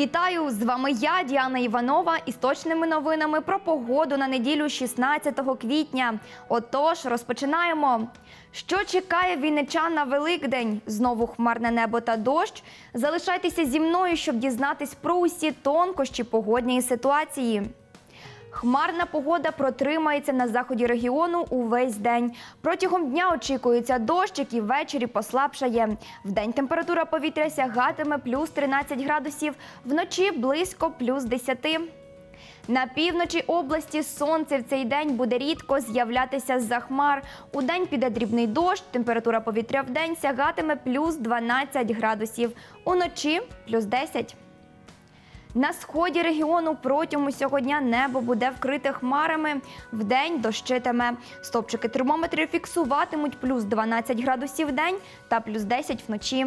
Вітаю! З вами я, Діана Іванова, із точними новинами про погоду на неділю 16 квітня. Отож, розпочинаємо. Що чекає вінничан на Великдень? Знову хмарне небо та дощ. Залишайтеся зі мною, щоб дізнатись про усі тонкощі погодньої ситуації. Хмарна погода протримається на заході регіону увесь день. Протягом дня очікується дощ, який ввечері послабшає. Вдень температура повітря сягатиме плюс 13 градусів, вночі близько плюс 10. На півночі області сонце в цей день буде рідко з'являтися з-за хмар. У день піде дрібний дощ, температура повітря в день сягатиме плюс 12 градусів, уночі плюс 10. На сході регіону протягом усього дня небо буде вкрите хмарами. Вдень дощитиме. Стопчики термометрів фіксуватимуть плюс 12 градусів в день та плюс 10 вночі.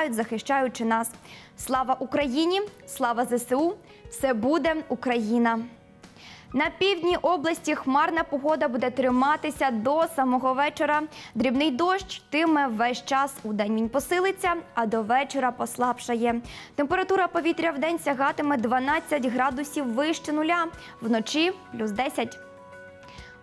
захищаючи нас. Слава Україні! Слава ЗСУ! Все буде Україна! На півдні області хмарна погода буде триматися до самого вечора. Дрібний дощ тиме весь час. У день він посилиться, а до вечора послабшає. Температура повітря в день сягатиме 12 градусів вище нуля, вночі плюс 10.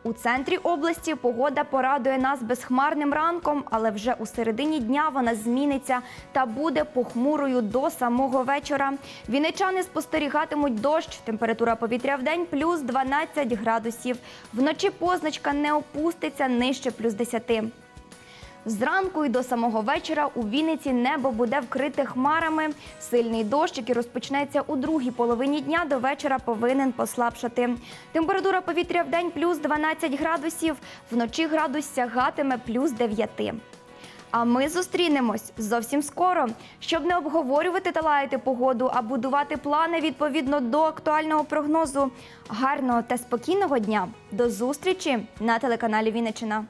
У центрі області погода порадує нас безхмарним ранком, але вже у середині дня вона зміниться та буде похмурою до самого вечора. Вінничани спостерігатимуть дощ. Температура повітря в день плюс 12 градусів. Вночі позначка не опуститься нижче плюс 10. Зранку і до самого вечора у Вінниці небо буде вкрите хмарами. Сильний дощ, який розпочнеться у другій половині дня, до вечора повинен послабшати. Температура повітря в день плюс 12 градусів, вночі градус сягатиме плюс 9. А ми зустрінемось зовсім скоро, щоб не обговорювати та лаяти погоду, а будувати плани відповідно до актуального прогнозу. Гарного та спокійного дня. До зустрічі на телеканалі Вінниччина.